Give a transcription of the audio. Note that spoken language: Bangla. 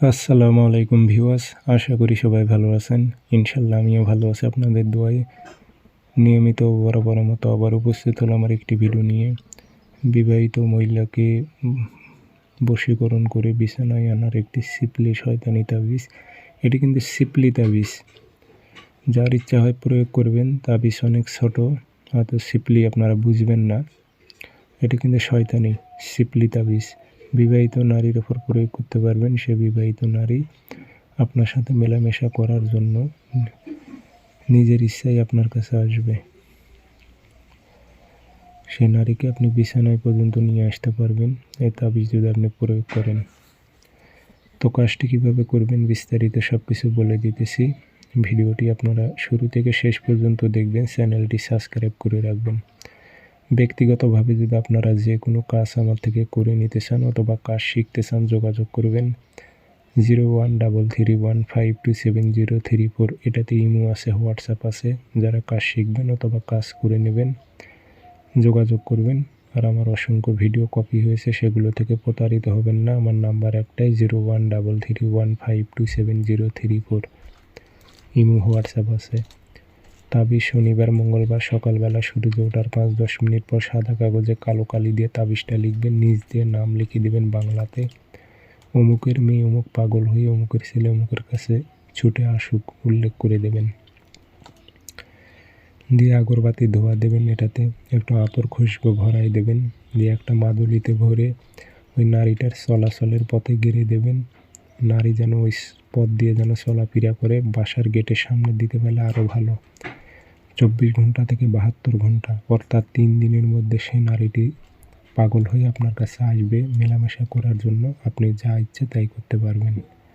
আসসালামু আলাইকুম ভিউয়ার্স, আশা করি সবাই ভালো আছেন। ইনশাল্লাহ আমিও ভালো আছি আপনাদের দোয়ায়। নিয়মিত বরাবর মতো আবার উপস্থিত হলো আমার একটি ভিডিও নিয়ে। বিবাহিত মহিলাকে বশীকরণ করে বিছানায় আনার একটি সিপলি শয়তানি তাবিজ। এটি কিন্তু সিপলি তাবিজ। যার ইচ্ছা হয় প্রয়োগ করবেন, তাবিজ অনেক ছোট, হয়তো সিপলি আপনারা বুঝবেন না। এটি কিন্তু শয়তানি, সিপলি তাবিজ। বিবাহিত নারীর ওপর প্রয়োগ করতে পারবেন সে বিবাহিত নারী আপনার সাথে মেলামেশা করার জন্য নিজের ইচ্ছাই আপনার কাছে আসবে। সে নারীকে আপনি বিছানায় পর্যন্ত নিয়ে আসতে পারবেন এই তাবিজ যদি আপনি প্রয়োগ করেন। তো কাজটি কীভাবে করবেন বিস্তারিত সব কিছু বলে দিতেছি। ভিডিওটি আপনারা শুরু থেকে শেষ পর্যন্ত দেখবেন, চ্যানেলটি সাবস্ক্রাইব করে রাখবেন। ব্যক্তিগতভাবে যদি আপনারা যে কোনো কাজ আমার থেকে করে নিতে চান অথবা কাজ শিখতে চান, যোগাযোগ করবেন। Zero one double three one five two seven zero three four এটাতে ইমো আছে, হোয়াটসঅ্যাপ আছে। যারা কাজ শিখবেন অথবা কাজ করে নেবেন, যোগাযোগ করবেন। আর আমার অসংখ্য ভিডিও কপি হয়েছে, সেগুলো থেকে প্রতারিত হবেন না। আমার নাম্বার একটাই zero one double three one five two seven zero three four imo, WhatsApp আছে। তাবিজ শনিবার, মঙ্গলবার সকালবেলা সূর্য ওঠার পাঁচ দশ মিনিট পর সাদা কাগজে কালো কালি দিয়ে তাবিজটা লিখবেন নিজ দিয়ে নাম লিখে দেবেন বাংলাতে। অমুকের মেয়ে অমুক পাগল হয়ে অমুকের ছেলে অমুকের কাছে ছুটে আসুক, উল্লেখ করে দেবেন। দিয়ে আগরবাতি ধোয়া দেবেন এটাতে, একটু আতর খুশবু ভরাই দেবেন। দিয়ে একটা মাদুলিতে ভরে ওই নারীটার চলাচলের পথে গেড়ে দেবেন। নারী যেন ওই পথ দিয়ে যেন চলাফেরা করে, বাসার গেটের সামনে দিতে পারলে আরও ভালো। চব্বিশ ঘণ্টা থেকে বাহাত্তর ঘণ্টা, অর্থাৎ তিন দিনের মধ্যে সেই নারীটি পাগল হয়ে আপনার কাছে আসবে মেলামেশা করার জন্য। আপনি যা ইচ্ছে তাই করতে পারবেন।